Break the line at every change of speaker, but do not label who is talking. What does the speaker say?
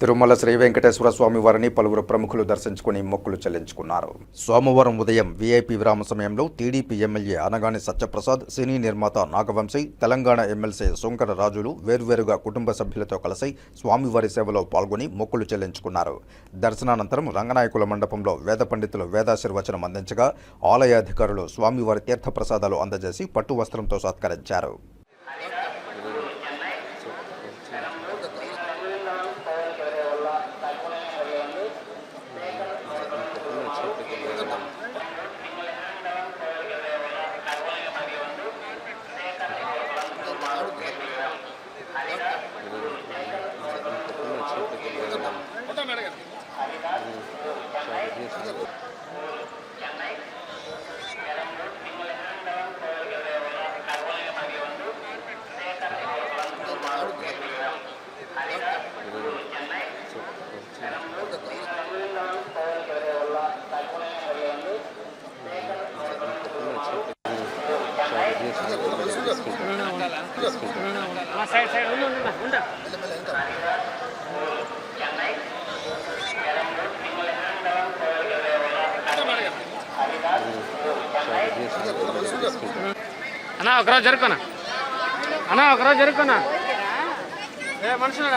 తిరుమల శ్రీ వెంకటేశ్వర స్వామి వారిని పలువురు ప్రముఖులు దర్శించుకుని మొక్కులు చెల్లించుకున్నారు. సోమవారం ఉదయం వీఐపీ విరామ సమయంలో TDP MLA Anagani Satyaprasad cine నిర్మాత నాగవంశీ తెలంగాణ ఎమ్మెల్సీ శంకర రాజులు వేర్వేరుగా కుటుంబ సభ్యులతో కలిసి స్వామివారి సేవలో పాల్గొని మొక్కులు చెల్లించుకున్నారు. దర్శనానంతరం రంగనాయకుల మండపంలో వేద పండితులు వేదాశీర్వచనం అందించగా ఆలయ అధికారులు స్వామివారి తీర్థప్రసాదాలు అందజేసి పట్టు వస్త్రంతో సత్కరించారు.
సైడ్ సైడ్ ఉండు ఉండు ఉండు అన్నా ఒకరోజు జరుపుకోనా అన్నా. ఒకరోజు జరుపుకోనా ఏ మనుషులు